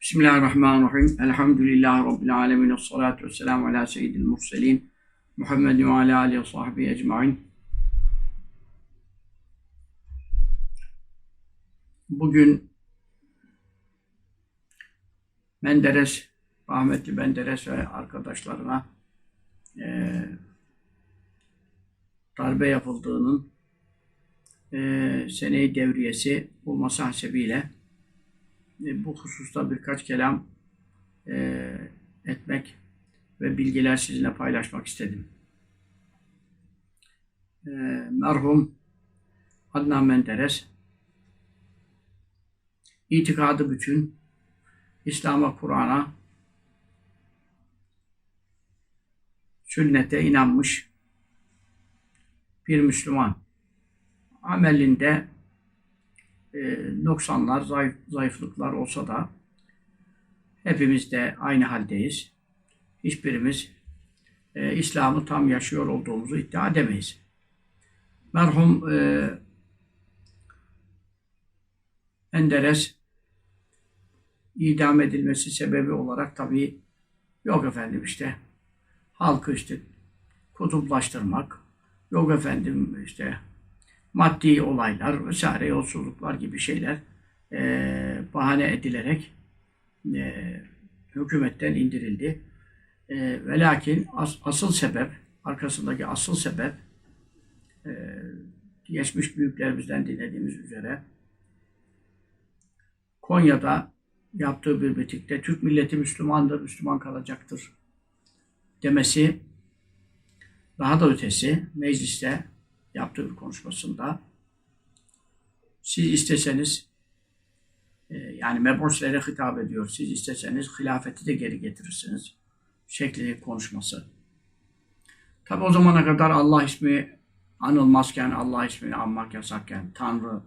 Bismillahirrahmanirrahim. Elhamdülillahi Rabbil alemin. Salatu vesselamu ala seyyidil murselin. Muhammedin ve ala alihi ve sahbihi ecmain. Bugün Menderes, rahmetli Menderes ve arkadaşlarına eee darbe yapıldığının eee seneyi devriyesi olması hasebiyle e, bu hususta birkaç kelam e, etmek ve bilgiler sizinle paylaşmak istedim. E, merhum Adnan Menderes itikadı bütün İslam'a, Kur'an'a, sünnete inanmış bir Müslüman. Amelinde e, noksanlar, zayıf, zayıflıklar olsa da hepimiz de aynı haldeyiz. Hiçbirimiz e, İslam'ı tam yaşıyor olduğumuzu iddia edemeyiz. Merhum e, Enderes idam edilmesi sebebi olarak tabii yok efendim işte halkı işte kutuplaştırmak, yok efendim işte maddi olaylar vesaire yolsuzluklar gibi şeyler e, bahane edilerek e, hükümetten indirildi. E, ve lakin as, asıl sebep, arkasındaki asıl sebep e, geçmiş büyüklerimizden dinlediğimiz üzere Konya'da yaptığı bir mitikte Türk milleti Müslümandır, Müslüman kalacaktır demesi daha da ötesi mecliste yaptığı bir konuşmasında siz isteseniz e, yani mebuslere hitap ediyor. Siz isteseniz hilafeti de geri getirirsiniz. Şekli konuşması. Tabi o zamana kadar Allah ismi anılmazken, Allah ismini anmak yasakken, Tanrı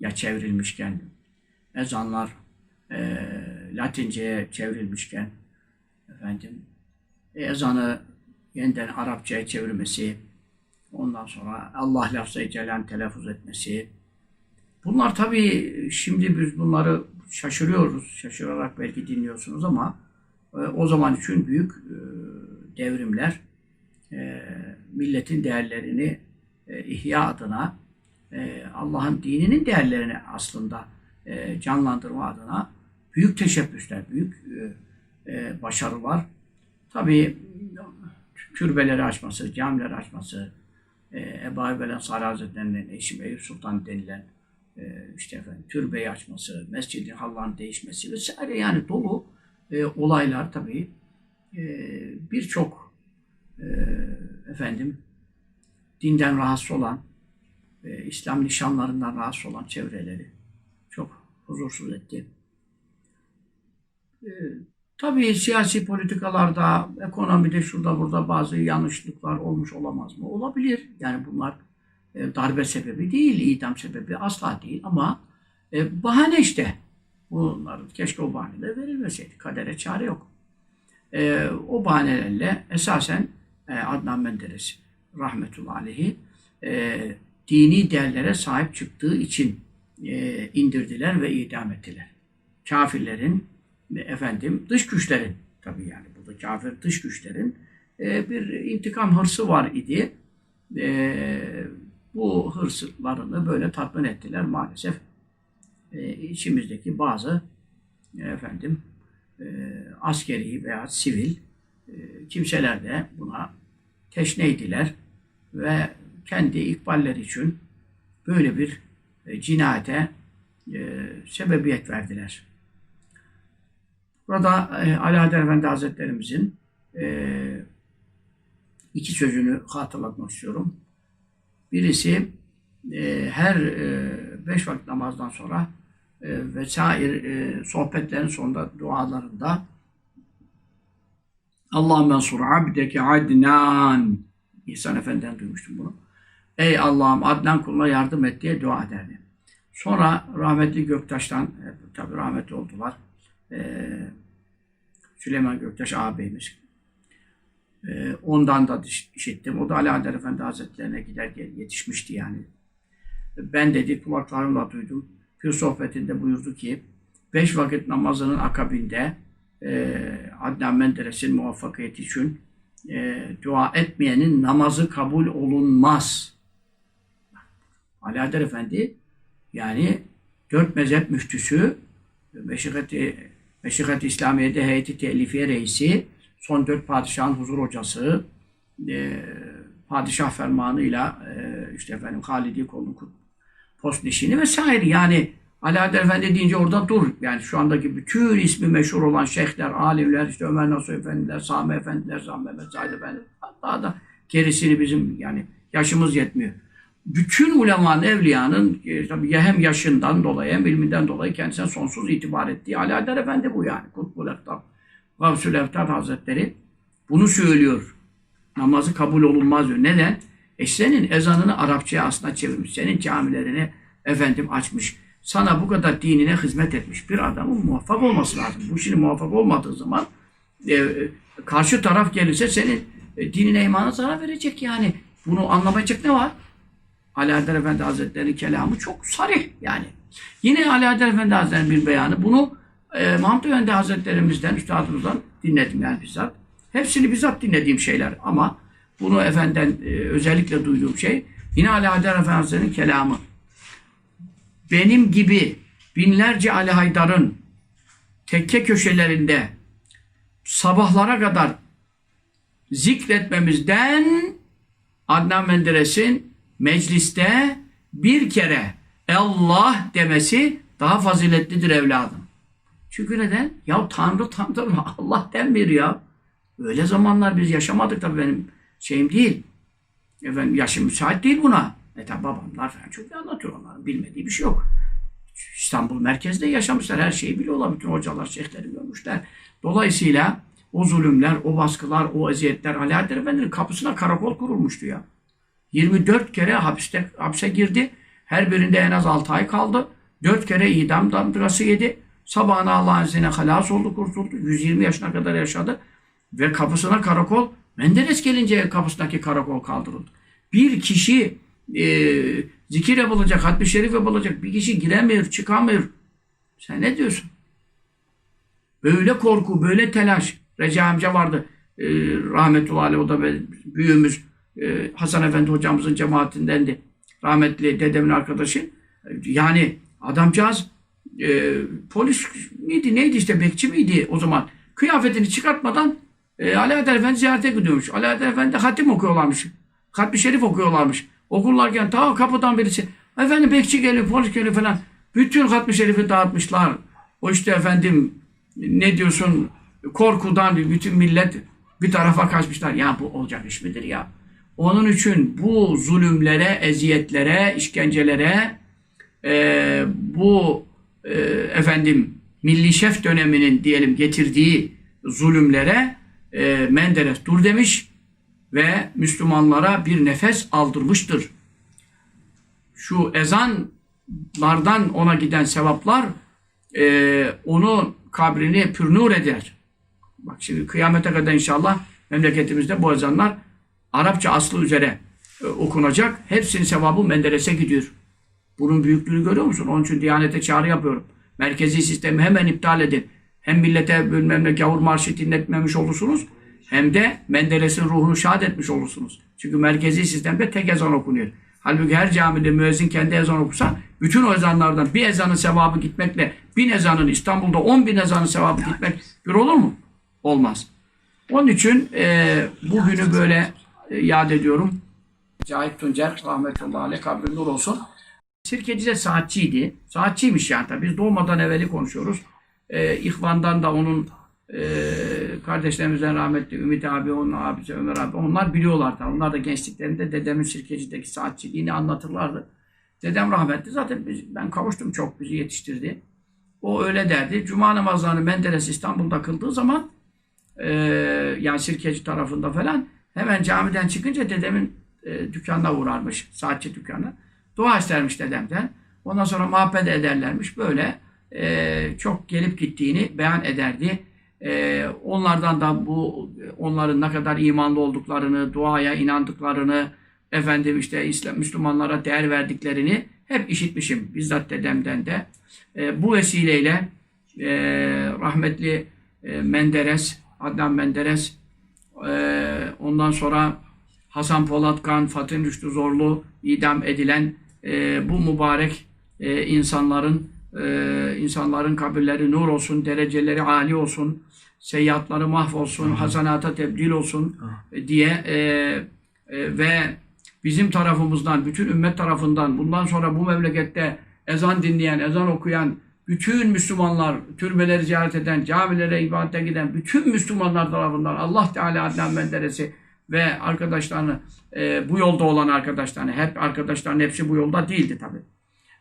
ya çevrilmişken, ezanlar e, Latince'ye çevrilmişken, efendim, ezanı yeniden Arapçaya çevirmesi, Ondan sonra Allah lafzı celal telaffuz etmesi. Bunlar tabii şimdi biz bunları şaşırıyoruz. Şaşırarak belki dinliyorsunuz ama e, o zaman için büyük e, devrimler e, milletin değerlerini ihya adına Allah'ın dininin değerlerini aslında e, canlandırma adına büyük teşebbüsler, büyük e, e, başarılar. Tabii türbeleri açması, camileri açması, e, Ebu Ayyub Ensari Hazretleri'nin eşi Eyüp Sultan denilen e, işte efendim türbeyi açması, mescidin hallarının değişmesi vesaire yani dolu e, olaylar tabii e, birçok e, efendim dinden rahatsız olan e, İslam nişanlarından rahatsız olan çevreleri çok huzursuz etti. E, Tabii siyasi politikalarda, ekonomide şurada burada bazı yanlışlıklar olmuş olamaz mı? Olabilir. Yani bunlar e, darbe sebebi değil, idam sebebi asla değil ama e, bahane işte. Bunlar keşke o bahaneler verilmeseydi. Kadere çare yok. E, o bahanelerle esasen Adnan Menderes rahmetullahi aleyhi dini değerlere sahip çıktığı için indirdiler ve idam ettiler. Kafirlerin efendim dış güçlerin tabii yani burada kafir dış güçlerin e, bir intikam hırsı var idi. E, bu hırslarını böyle tatmin ettiler maalesef. E, içimizdeki bazı e, efendim askeri veya sivil kimseler de buna teşneydiler ve kendi ikballeri için böyle bir cinayete sebebiyet verdiler. Burada e, Ali Efendi Hazretlerimizin e, iki sözünü hatırlatmak istiyorum. Birisi e, her e, beş vakit namazdan sonra e, vesaire e, sohbetlerin sonunda dualarında Allah mensur abdeke adnan İhsan Efendi'den duymuştum bunu. Ey Allah'ım Adnan kuluna yardım et diye dua ederdi. Sonra rahmetli Göktaş'tan, e, tabi rahmetli oldular, e, Süleyman Göktaş ağabeyimiz. E, ondan da işittim. O da Ali Haydar Efendi Hazretlerine giderken yetişmişti yani. Ben dedi kulaklarımla duydum. Pür sohbetinde buyurdu ki beş vakit namazının akabinde e, Adnan Menderes'in muvaffakiyeti için e, dua etmeyenin namazı kabul olunmaz. Ali Haydar Efendi yani dört mezhep müftüsü Meşikat-i Meşikat İslamiye'de heyeti telifiye reisi son dört padişahın huzur hocası e, padişah fermanıyla e, işte efendim Halidi kolunu post nişini vesaire yani Haydar Efendi deyince orada dur. Yani şu andaki bütün ismi meşhur olan şeyhler, alimler, işte Ömer Nasuh Efendiler, Sami Efendiler, Sami Mehmet Said Efendi, hatta da gerisini bizim yani yaşımız yetmiyor. Bütün ulemanın, evliyanın e, tabii hem yaşından dolayı hem ilminden dolayı kendisine sonsuz itibar ettiği Ali Haydar Efendi bu yani. Kutbul Eftar, Gavsül Eftar Hazretleri bunu söylüyor. Namazı kabul olunmaz diyor. Neden? E senin ezanını Arapçaya aslında çevirmiş. Senin camilerini efendim açmış sana bu kadar dinine hizmet etmiş bir adamın muvaffak olması lazım. Bu şimdi muvaffak olmadığı zaman e, karşı taraf gelirse senin e, dinine imana zarar verecek yani. Bunu anlamayacak ne var? Haydar Efendi Hazretleri'nin kelamı çok sarih yani. Yine Haydar Efendi Hazretleri'nin bir beyanı. Bunu e, Mahmud Efendi Hazretlerimizden, üstadımızdan dinledim yani bizzat. Hepsini bizzat dinlediğim şeyler ama bunu efendiden e, özellikle duyduğum şey yine Haydar Efendi Hazretleri'nin kelamı benim gibi binlerce Ali Haydar'ın tekke köşelerinde sabahlara kadar zikretmemizden Adnan Menderes'in mecliste bir kere Allah demesi daha faziletlidir evladım. Çünkü neden? Ya Tanrı Tanrı Allah denmiyor ya. Öyle zamanlar biz yaşamadık tabii benim şeyim değil. Efendim yaşım müsait değil buna. E tabi babamlar falan çok iyi anlatıyor onların. Bilmediği bir şey yok. İstanbul merkezde yaşamışlar. Her şeyi biliyorlar. Bütün hocalar, şeyhleri görmüşler. Dolayısıyla o zulümler, o baskılar, o eziyetler Ali Haydar Efendi'nin kapısına karakol kurulmuştu ya. 24 kere hapiste, hapse girdi. Her birinde en az 6 ay kaldı. 4 kere idam damgası yedi. Sabahına Allah'ın izniyle halas oldu, kurtuldu. 120 yaşına kadar yaşadı. Ve kapısına karakol, Menderes gelince kapısındaki karakol kaldırıldı. Bir kişi e, zikir yapılacak, hatmi şerif yapılacak. Bir kişi giremiyor, çıkamıyor. Sen ne diyorsun? Böyle korku, böyle telaş. Recai amca vardı. E, rahmetullahi o da büyüğümüz. E, Hasan Efendi hocamızın cemaatindendi. Rahmetli dedemin arkadaşı. Yani adamcağız e, polis miydi neydi işte bekçi miydi o zaman. Kıyafetini çıkartmadan e, Haydar Efendi ziyarete gidiyormuş. Haydar Efendi hatim okuyorlarmış. Hatmi şerif okuyorlarmış. Okullarken ta kapıdan birisi efendim bekçi geliyor, polis geliyor falan. Bütün hatmi şerifi dağıtmışlar. O işte efendim ne diyorsun korkudan bütün millet bir tarafa kaçmışlar. Ya bu olacak iş midir ya? Onun için bu zulümlere, eziyetlere, işkencelere e, bu e, efendim milli şef döneminin diyelim getirdiği zulümlere e, Menderes dur demiş ve Müslümanlara bir nefes aldırmıştır. Şu ezanlardan ona giden sevaplar e, onun kabrini pürnur eder. Bak şimdi kıyamete kadar inşallah memleketimizde bu ezanlar Arapça aslı üzere e, okunacak. Hepsinin sevabı Menderes'e gidiyor. Bunun büyüklüğünü görüyor musun? Onun için Diyanet'e çağrı yapıyorum. Merkezi sistemi hemen iptal edin. Hem millete bilmem ne gavur marşı dinletmemiş olursunuz hem de Menderes'in ruhunu şad etmiş olursunuz. Çünkü merkezi sistemde tek ezan okunuyor. Halbuki her camide müezzin kendi ezan okusa bütün o ezanlardan bir ezanın sevabı gitmekle bin ezanın İstanbul'da on bin ezanın sevabı gitmek bir olur mu? Olmaz. Onun için e, bugünü böyle yad ediyorum. Cahit Tuncer rahmetullahi aleyh kabri nur olsun. Sirkeci'de saatçiydi. Saatçiymiş yani tabii. Biz doğmadan evveli konuşuyoruz. E, İhvan'dan da onun e, kardeşlerimizden rahmetli Ümit abi, onun abisi Ömer abi onlar biliyorlardı. Onlar da gençliklerinde dedemin şirketçideki saatçiliğini anlatırlardı. Dedem rahmetli zaten biz, ben kavuştum çok bizi yetiştirdi. O öyle derdi. Cuma namazlarını Menderes İstanbul'da kıldığı zaman e, yani Sirkeci tarafında falan hemen camiden çıkınca dedemin e, dükkanına uğrarmış. Saatçi dükkanı. Dua istermiş dedemden. Ondan sonra muhabbet ederlermiş. Böyle e, çok gelip gittiğini beyan ederdi. Ee, onlardan da bu onların ne kadar imanlı olduklarını, duaya inandıklarını, efendim işte İslam Müslümanlara değer verdiklerini hep işitmişim bizzat dedemden de. Ee, bu vesileyle e, rahmetli e, Menderes, Adnan Menderes, e, ondan sonra Hasan Polatkan, Fatih Rüştü Zorlu idam edilen e, bu mübarek e, insanların e, insanların kabirleri nur olsun, dereceleri âli olsun, seyyiatları mahvolsun, hasanata tebdil olsun e, diye e, e, ve bizim tarafımızdan, bütün ümmet tarafından bundan sonra bu memlekette ezan dinleyen, ezan okuyan bütün Müslümanlar, türbeleri ziyaret eden, camilere ibadete giden bütün Müslümanlar tarafından Allah Teala Adnan Menderes'i ve arkadaşlarını, e, bu yolda olan arkadaşlarını, hep arkadaşların hepsi bu yolda değildi tabi.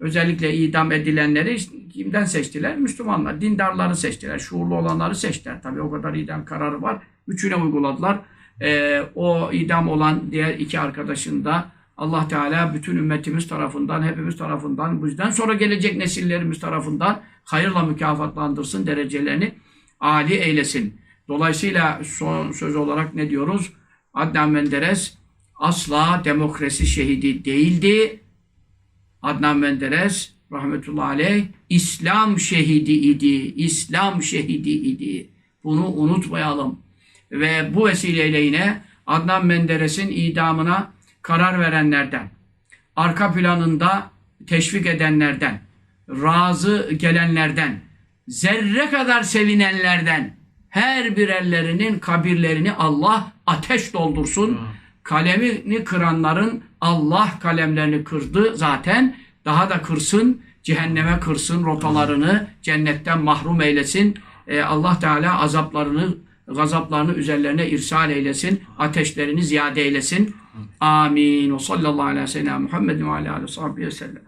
Özellikle idam edilenleri kimden seçtiler? Müslümanlar, dindarları seçtiler, şuurlu olanları seçtiler. Tabi o kadar idam kararı var. Üçüne uyguladılar. E, o idam olan diğer iki arkadaşın da Allah Teala bütün ümmetimiz tarafından, hepimiz tarafından, bizden sonra gelecek nesillerimiz tarafından hayırla mükafatlandırsın, derecelerini âli eylesin. Dolayısıyla son söz olarak ne diyoruz? Adnan Menderes asla demokrasi şehidi değildi. Adnan Menderes rahmetullahi aleyh İslam şehidi idi. İslam şehidi idi. Bunu unutmayalım. Ve bu vesileyle yine Adnan Menderes'in idamına karar verenlerden, arka planında teşvik edenlerden, razı gelenlerden, zerre kadar sevinenlerden her birerlerinin kabirlerini Allah ateş doldursun. Kalemini kıranların Allah kalemlerini kırdı zaten. Daha da kırsın, cehenneme kırsın rotalarını, cennetten mahrum eylesin. Ee, Allah Teala azaplarını, gazaplarını üzerlerine irsal eylesin. Ateşlerini ziyade eylesin. Amin. Ve sallallahu aleyhi ve sellem Muhammedin ve aleyhi ve sellem.